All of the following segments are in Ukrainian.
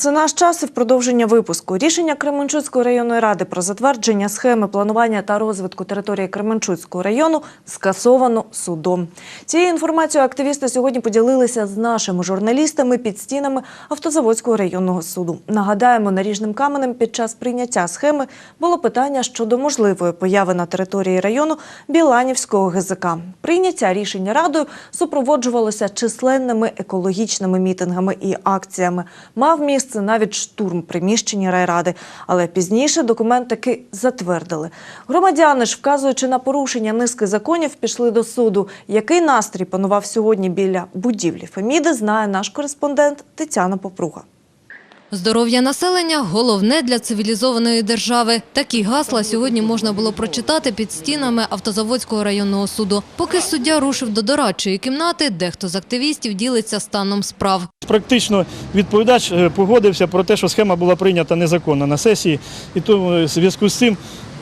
Це наш час і в продовження випуску. Рішення Кременчуцької районної ради про затвердження схеми планування та розвитку території Кременчуцького району скасовано судом. Цією інформацією активісти сьогодні поділилися з нашими журналістами під стінами Автозаводського районного суду. Нагадаємо, наріжним каменем під час прийняття схеми було питання щодо можливої появи на території району Біланівського ГЗК. Прийняття рішення радою супроводжувалося численними екологічними мітингами і акціями. Мав місце навіть штурм приміщення райради, але пізніше документ таки затвердили. Громадяни ж, вказуючи на порушення низки законів, пішли до суду. Який настрій панував сьогодні біля будівлі Феміди, знає наш кореспондент Тетяна Попруга. Здоров'я населення – головне для цивілізованої держави. Такі гасла сьогодні можна було прочитати під стінами Автозаводського районного суду. Поки суддя рушив до дорадчої кімнати, дехто з активістів ділиться станом справ. Практично відповідач е, погодився про те, що схема була прийнята незаконно на сесії, і тому е, в зв'язку з цим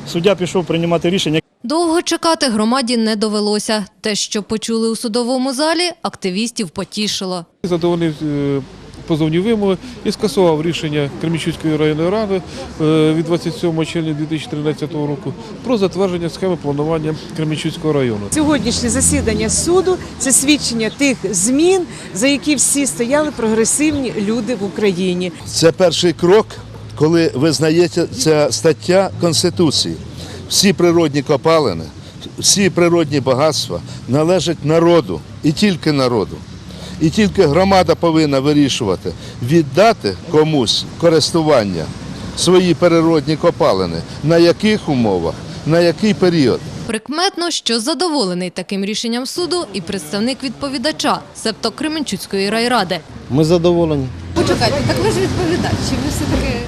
суддя пішов приймати рішення. Довго чекати громаді не довелося. Те, що почули у судовому залі, активістів потішило. задовольнив е, позовні вимоги і скасував рішення Кремічуцької районної ради е, від 27 червня 2013 року про затвердження схеми планування Кремічуцького району. Сьогоднішнє засідання суду це свідчення тих змін, за які всі стояли прогресивні люди в Україні. Це перший крок, коли визнається ця стаття Конституції. Всі природні копалини, всі природні багатства належать народу і тільки народу. І тільки громада повинна вирішувати, віддати комусь користування свої природні копалини, на яких умовах, на який період. Прикметно, що задоволений таким рішенням суду і представник відповідача, себто Кременчуцької райради. Ми задоволені. Почекайте, так ви ж відповідач, чи ви все-таки...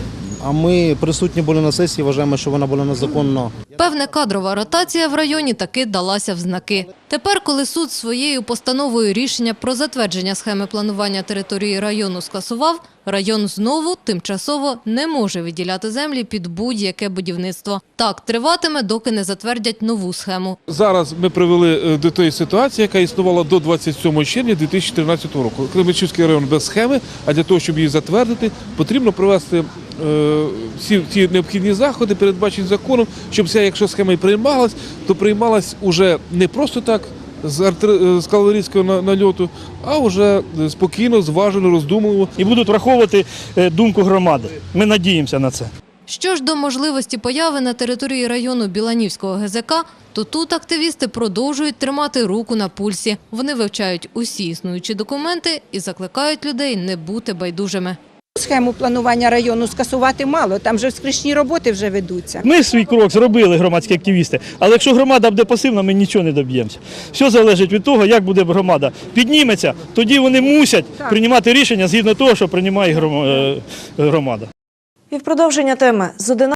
А ми присутні були на сесії, вважаємо, що вона була незаконно. Певне, кадрова ротація в районі таки далася в знаки. Тепер, коли суд своєю постановою рішення про затвердження схеми планування території району скасував, район знову тимчасово не може виділяти землі під будь-яке будівництво. Так триватиме, доки не затвердять нову схему. Зараз ми привели е, до тої ситуації, яка існувала до 27 червня 2013 року. Кременчуцький район без схеми, а для того, щоб її затвердити, потрібно провести всі ті необхідні заходи, передбачені законом, щоб ця, якщо схема і приймалась, то приймалась уже не просто так. З, артер- з кавалерійського нальоту, а вже е, спокійно, зважено, роздумливо. І будуть враховувати е, думку громади. Ми надіємося на це. Що ж до можливості появи на території району Біланівського ГЗК, то тут активісти продовжують тримати руку на пульсі. Вони вивчають усі існуючі документи і закликають людей не бути байдужими. Схему планування району скасувати мало, там же скришні роботи вже ведуться. Ми свій крок зробили, громадські активісти, але якщо громада буде пасивна, ми нічого не доб'ємося. Все залежить від того, як буде громада. Підніметься, тоді вони мусять приймати рішення згідно того, що приймає е, громада. І в продовження теми з 11